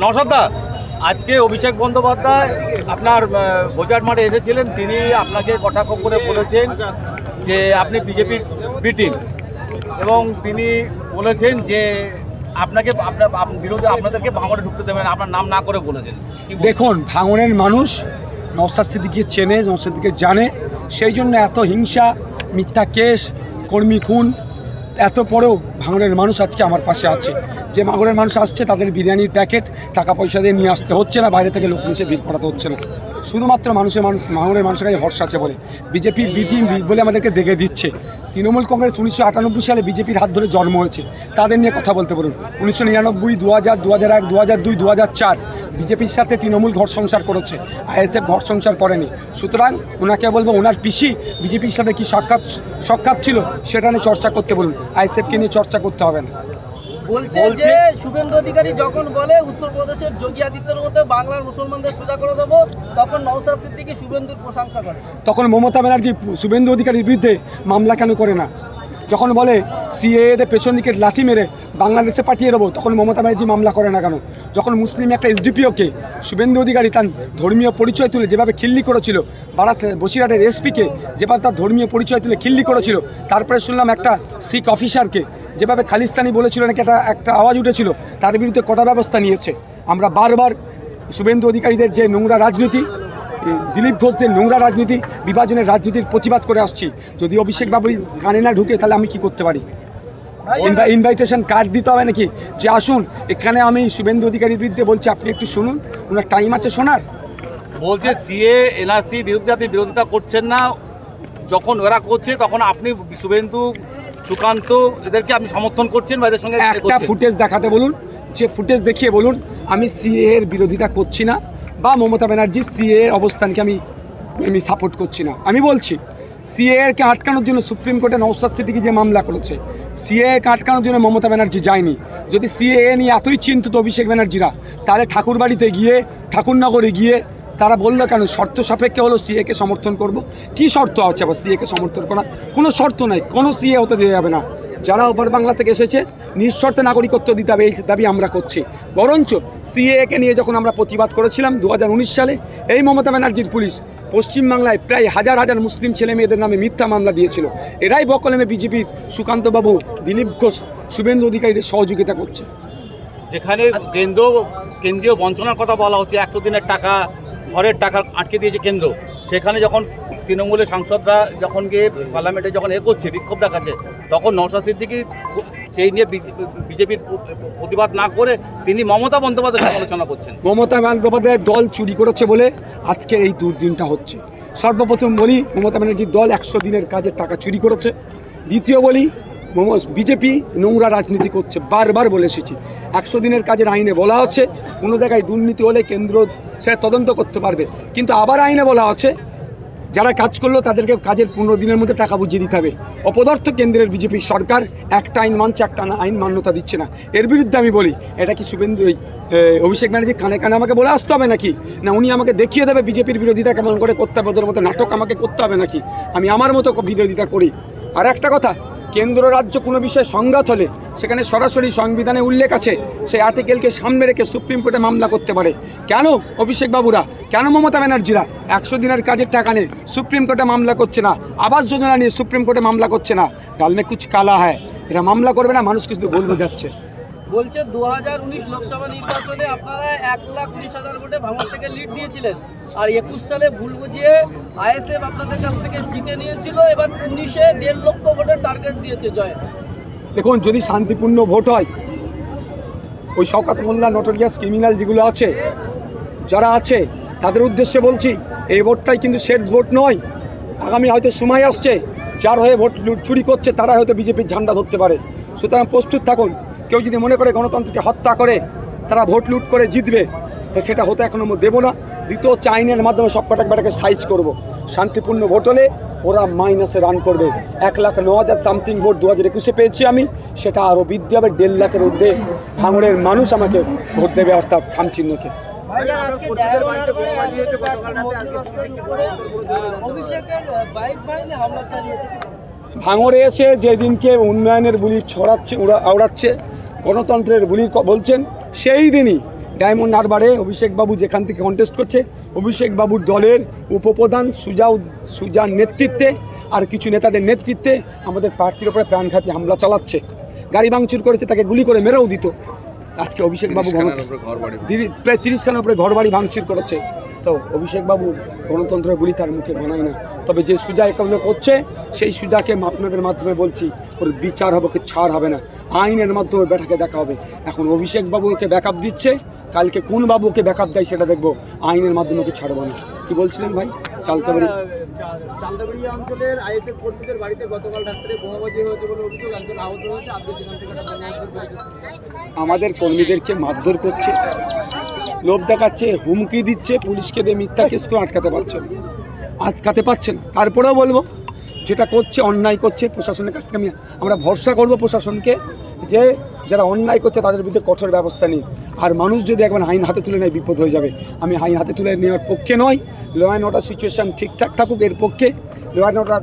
নসদ্দা আজকে অভিষেক বন্দ্যোপাধ্যায় আপনার বোজার মাঠে এসেছিলেন। তিনি আপনাকে কটাক্ষ করে বলেছেন যে আপনি বিজেপির বিটিং এবং তিনি বলেছেন যে আপনাকে, আপনার, আপ- বিরোধী আপনাদেরকে ভাঙড়ে ঢুকতে দেবেন, আপনার নাম না করে বলেছেন। দেখুন ভাঙনের মানুষ নওসাদ সিদ্দিকে চেনে নওসাদ সিদ্দিকে জানে, সেই জন্য এত হিংসা, মিথ্যা কেস, কর্মী খুন এত পরেও ভাঙরের মানুষ আজকে আমার পাশে আছে। যে ভাঙড়ের মানুষ আসছে, তাদের বিরিয়ানির প্যাকেট, টাকা পয়সা দিয়ে নিয়ে আসতে হচ্ছে না, বাইরে থেকে লোক নিচে ভিড় করাতে হচ্ছে না। শুধুমাত্র মানুষের মানুষ ভাঙনের মানুষের কাছে ভরসা আছে বলে। বিজেপির বি টিম বলে আমাদেরকে দেখে দিচ্ছে। তৃণমূল কংগ্রেস উনিশশো আটানব্বই সালে বিজেপির হাত ধরে জন্ম হয়েছে। তাদের নিয়ে কথা বলতে বলুন। উনিশশো নিরানব্বই দু হাজার দু হাজার এক দু হাজার দুই দু হাজার চার বিজেপির সাথে তৃণমূল ঘর সংসার করেছে। আইএসএফ ঘর সংসার করেনি। সুতরাং ওনাকে বলব, ওনার পিসি বিজেপির সাথে কি সাক্ষাৎ সাক্ষাৎ ছিল সেটা নিয়ে চর্চা করতে বলুন। আইএসএফকে নিয়ে চর্চা করতে হবে না। বলছে যে শুভেন্দু অধিকারী যখন বলে উত্তরপ্রদেশের যোগী আদিত্যের মতো বাংলার মুসলমানদের সোজা করে দেবো তখন নওসাদ সিদ্দিকী শুভেন্দুর প্রশংসা করে। তখন মমতা ব্যানার্জি শুভেন্দু অধিকারীর বিরুদ্ধে মামলা কেন করে না? যখন বলে সিএদের পেছন দিকে লাথি মেরে বাংলাদেশে পাঠিয়ে দেবো তখন মমতা ব্যানার্জি মামলা করে না কেন? যখন মুসলিম একটা এসডিপিওকে শুভেন্দু অধিকারী তার ধর্মীয় পরিচয় তুলে যেভাবে খিল্লি করেছিল বারাস বসিরহাটের এসপিকে যেভাবে তার ধর্মীয় পরিচয় তুলে খিল্লি করেছিল তারপরে শুনলাম একটা শিখ অফিসারকে যেভাবে খালিস্তানি বলেছিল নাকি একটা একটা আওয়াজ উঠেছিল, তার বিরুদ্ধে কটা ব্যবস্থা নিয়েছে? আমরা বারবার শুভেন্দু অধিকারীদের যে নোংরা রাজনীতি দিলীপ ঘোষদের নোংরা রাজনীতি, বিভাজনের রাজনীতির প্রতিবাদ করে আসছি। যদি অভিষেক বাবু কানে না ঢুকে, তাহলে আমি কি করতে পারি? ইনভাইটেশন কার্ড দিতে হবে নাকি? যে আসুন, এখানে আমি শুভেন্দু অধিকারীর বিরুদ্ধে বলছি, আপনি একটু শুনুন, ওনার টাইম আছে শোনার। বলছে, সিএ এনআরসি বিরুদ্ধে আপনি বিরোধিতা করছেন না। যখন ওরা করছে, তখন আপনি শুভেন্দু সুকান্ত এদেরকে আপনি সমর্থন করছেন বা এদের সঙ্গে একটা ফুটেজ দেখাতে বলুন যে ফুটেজ দেখিয়ে বলুন আমি সিএ এর বিরোধিতা করছি না বা মমতা ব্যানার্জি সিএ এর অবস্থানকে আমি আমি সাপোর্ট করছি না। আমি বলছি সিএ কে আটকানোর জন্য সুপ্রিম কোর্টে নৌসাদ সিদ্দিকি যে মামলা করেছে সিএ কে আটকানোর জন্য মমতা ব্যানার্জি যায়নি। যদি সিএ নিয়ে এতই চিন্তিত অভিষেক ব্যানার্জিরা তাহলে ঠাকুরবাড়িতে গিয়ে ঠাকুরনগরে গিয়ে তারা বলল কেন? শর্ত সাপেক্ষে হলো সিএকে সমর্থন করব। কি শর্ত আছে আবার সিএকে সমর্থন করা? কোনো শর্ত নাই, কোনো সিএ হতে দেওয়া যাবে না। যারা ওপার বাংলা থেকে এসেছে, নিঃশর্তে নাগরিকত্ব দিতে হবে, এই দাবি আমরা করছি। বরঞ্চ সিএকে নিয়ে যখন আমরা প্রতিবাদ করেছিলাম দু হাজার উনিশ সালে, এই মমতা ব্যানার্জির পুলিশ পশ্চিমবাংলায় প্রায় হাজার হাজার মুসলিম ছেলে মেয়েদের নামে মিথ্যা মামলা দিয়েছিল। এরাই বকলেমে বিজেপির সুকান্তবাবু, দিলীপ ঘোষ, শুভেন্দু অধিকারীদের সহযোগিতা করছে। যেখানে কেন্দ্র কেন্দ্রীয় বঞ্চনার কথা বলা হচ্ছে, একশো দিনের টাকা ঘরের টাকা আটকে দিয়েছে কেন্দ্র। সেখানে যখন তৃণমূলের সাংসদরা যখন গিয়ে পার্লামেন্টে যখন এ করছে, বিক্ষোভ দেখাচ্ছে, তখন নওশাদ সিদ্দিকি সেই নিয়ে বিজেপির প্রতিবাদ না করে তিনি মমতা বন্দ্যোপাধ্যায় সমালোচনা করছেন। মমতা বন্দ্যোপাধ্যায়ের দল চুরি করেছে বলে আজকে এই দুর্দিনটা হচ্ছে। সর্বপ্রথম বলি, মমতা ব্যানার্জির দল একশো দিনের কাজের টাকা চুরি করেছে। দ্বিতীয় বলি বিজেপি নোংরা রাজনীতি করছে, বারবার বলে এসেছি। একশো দিনের কাজের আইনে বলা আছে, কোনো জায়গায় দুর্নীতি হলে কেন্দ্র সে তদন্ত করতে পারবে। কিন্তু আবার আইনে বলা আছে, যারা কাজ করল তাদেরকে কাজের পনেরো দিনের মধ্যে টাকা বুঝিয়ে দিতে হবে। অপদার্থ কেন্দ্রের বিজেপি সরকার একটা আইন মানছে, একটা আইন মান্যতা দিচ্ছে না। এর বিরুদ্ধে আমি বলি, এটা কি শুভেন্দু এই অভিষেক ব্যানার্জি কানে কানে আমাকে বলে আসতে হবে নাকি? না উনি আমাকে দেখিয়ে দেবে বিজেপির বিরোধিতা কেমন করে, করতে হবে ওদের মতো নাটক আমাকে করতে হবে নাকি? আমি আমার মতো বিরোধিতা করি। আর একটা কথা কেন্দ্র রাজ্য কোনো বিষয়ে সংঘাত হলে সেখানে সরাসরি সংবিধানে উল্লেখ আছে, সেই আর্টিকেলকে সামনে রেখে সুপ্রিম কোর্টে মামলা করতে পারে। কেন অভিষেক বাবুরা কেন মমতা ব্যানার্জিরা একশো দিনের কাজের টাকা নিয়ে সুপ্রিম কোর্টে মামলা করছে না, আবাস যোজনা নিয়ে সুপ্রিম কোর্টে মামলা করছে না? ডালমে কুচ কালা হয় এরা মামলা করবে না, মানুষ কিছু বলব যাচ্ছে বলছে দু হাজার উনিশ লোকসভা নির্বাচনে আপনারা এক লাখ উনিশ হাজার ভোটে ভাঙর থেকে লিড দিয়েছিলেন। আর একুশ সালে ভুল বুঝিয়ে আইএসএফ আপনাদের কাছ থেকে জিতে নিয়েছিল, এবার উনিশে দেড় লক্ষ ভোটের টার্গেট দিয়েছে জয়। দেখুন, যদি শান্তিপূর্ণ ভোট হয়, ওই শওকাত মোল্লা নটোরিয়াস ক্রিমিনাল যেগুলো আছে, যারা আছে, তাদের উদ্দেশ্যে বলছি, এই ভোটটাই কিন্তু শেষ ভোট নয়। আগামী হয়তো সময় আসছে, যার হয়ে ভোট চুরি করছে তারা হয়তো বিজেপির ঝান্ডা ধরতে পারে। সুতরাং প্রস্তুত থাকুন কেউ যদি মনে করে গণতন্ত্রকে হত্যা করে তারা ভোট লুট করে জিতবে তো সেটা হতে এখনও দেবো না। দ্বিতীয় চাইনের মাধ্যমে সব কটাকে বেটাকে সাইজ করব। শান্তিপূর্ণ ভোট হলে ওরা মাইনাসে রান করবে। এক লাখ ন হাজার সামথিং ভোট দু হাজার একুশে পেয়েছি আমি। সেটা আরও বৃদ্ধি হবে দেড় লাখের ঊর্ধ্বে ভাঙড়ের মানুষ আমাকে ভোট দেবে অর্থাৎ খামচিহ্নকে। ভাঙড়ে এসে যেদিনকে উন্নয়নের বুলি ছড়াচ্ছে উড়া আওড়াচ্ছে গণতন্ত্রের বুলি বলছেন সেই দিনই ডায়মন্ড হারবারে অভিষেকবাবু যেখান থেকে কন্টেস্ট করছে অভিষেকবাবুর দলের উপপ্রধান সুজা সুজার নেতৃত্বে আর কিছু নেতাদের নেতৃত্বে আমাদের প্রার্থীর ওপরে প্রাণঘাতী হামলা চালাচ্ছে। গাড়ি ভাঙচুর করেছে তাকে গুলি করে মেরেও দিত। আজকে অভিষেকবাবু প্রায় তিরিশখানার উপরে ঘর বাড়ি ভাঙচুর করেছে। তো অভিষেক বাবু গণতন্ত্রের গুলি তার মুখে বানায় না। তবে যে সুজা এগুলো করছে সেই সুজাকে আপনাদের মাধ্যমে বলছি ওর বিচার হবে কি ছাড় হবে না। আইনের মাধ্যমে বেটাকে দেখা হবে। এখন অভিষেক বাবু ওকে ব্যাকআপ দিচ্ছে কালকে কোন বাবু ওকে ব্যাকআপ দেয় সেটা দেখব। আইনের মাধ্যমে ওকে ছাড়বো না। কি বলছিলেন ভাই? চালতে পারি চালদাবাড়ি অঞ্চলের আইএসএফ কর্মীদের বাড়িতে গতকাল রাত্রে বোমাবাজি হয়েছে বলে অভিযোগ একজন আহত হয়েছে। আজকে সেখান থেকে একটা বোমা উদ্ধার করেছে। আমাদের কর্মীদেরকে মারধর করছে। লোভ দেখাচ্ছে, হুমকি দিচ্ছে, পুলিশকে দিয়ে মিথ্যা কেস করে আটকাতে পারছে না, আটকাতে পারছে না। তারপরেও বলব, যেটা করছে, অন্যায় করছে প্রশাসনের কাছ থেকে আমি আমরা ভরসা করব প্রশাসনকে যে যারা অন্যায় করছে তাদের বিরুদ্ধে কঠোর ব্যবস্থা নিন। আর মানুষ যদি একবার আইন হাতে তুলে নেয়, বিপদ হয়ে যাবে। আমি আইন হাতে তুলে নেওয়ার পক্ষে নয় ল অ্যান্ড অর্ডার সিচুয়েশান ঠিকঠাক থাকুক এর পক্ষে। ল অ্যান্ড অর্ডার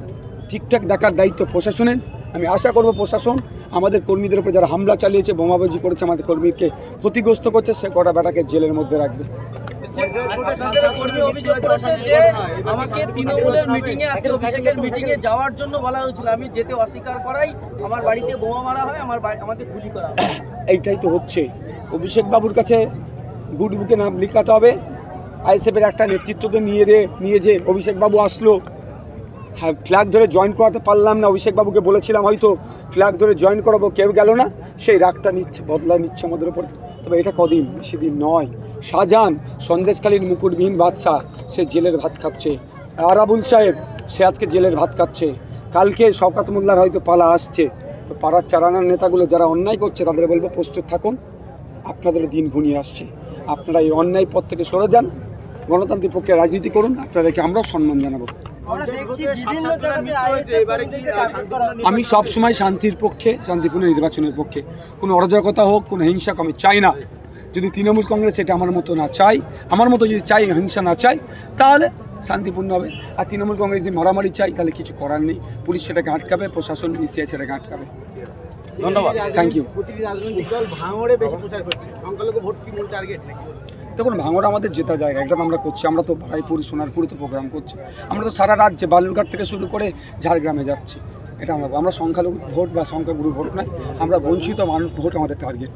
ঠিকঠাক দেখার দায়িত্ব প্রশাসনের। আমি আশা করব প্রশাসন আমাদের কর্মীদের উপর যারা হামলা চালিয়েছে বোমাবাজি করেছে আমাদের কর্মীকে ক্ষতিগ্রস্ত করছে সে কটা বেটাকে জেলের মধ্যে রাখবে। আমাকে তৃণমূলের মিটিংয়ে আজকে অভিষেকের মিটিংয়ে যাওয়ার জন্য বলা হয়েছিল। আমি যেতে অস্বীকার করাই আমার বাড়িতে বোমা মারা হয় আমার আমাকে গুলি করা এইটাই তো হচ্ছে। অভিষেক বাবুর কাছে গুড বুকে নাম লিখাতে হবে। আইএসএফের একটা নেতৃত্বকে নিয়ে নিয়ে যে অভিষেক বাবু আসলো হ্যাঁ ফ্ল্যাগ ধরে জয়েন করাতে পারলাম না। অভিষেক বাবুকে বলেছিলাম, হয়তো ফ্ল্যাগ ধরে জয়েন করাবো, কেউ গেল না। সেই রাগটা নিচ্ছে, বদলা নিচ্ছে আমাদের ওপরে তবে এটা কদিন? বেশি দিন নয়। শাহজাহান সন্দেশকালীন মুকুটবিহীন বাদশাহ, সে জেলের ভাত খাচ্ছে। আরাবুল সাহেব, সে আজকে জেলের ভাত খাচ্ছে। কালকে শওকাত মোল্লার হয়তো পালা আসছে। তো পাড়ার চারানার নেতাগুলো যারা অন্যায় করছে, তাদের বলব, প্রস্তুত থাকুন। আপনাদের দিন ঘনিয়ে আসছে। আপনারা এই অন্যায় পথ থেকে সরে যান। গণতান্ত্রিক পক্ষে রাজনীতি করুন। আপনাদেরকে আমরাও সম্মান জানাব। আমি সব সময় শান্তির পক্ষে শান্তিপূর্ণ নির্বাচনের পক্ষে। কোনো অরাজকতা হোক কোনো হিংসা আমি চাই না। যদি তৃণমূল কংগ্রেস এটা আমার মতো না চাই আমার মতো যদি চাই হিংসা না চাই তাহলে শান্তিপূর্ণ হবে। আর তৃণমূল কংগ্রেস যদি মারামারি চাই তাহলে কিছু করার নেই। পুলিশ সেটাকে আটকাবে প্রশাসন ইসিআই সেটাকে আটকাবে। ধন্যবাদ। থ্যাংক ইউ প্রতিটি রাজনৈতিক দল ভাঙড়ে বেশি প্রচার করছে। সংখ্যালঘু ভোট কি মূল টার্গেট নাকি? দেখুন ভাঙড় আমাদের জেতা জায়গা এটা তো আমরা করছি আমরা তো ভাড়াইপুরি সোনারপুরি তো প্রোগ্রাম করছি। আমরা তো সারা রাজ্যে বালুরঘাট থেকে শুরু করে ঝাড়গ্রামে যাচ্ছি। এটা আমরা আমরা সংখ্যালঘু ভোট বা সংখ্যাগুরু ভোট নাই আমরা বঞ্চিত মানুষ ভোট আমাদের টার্গেট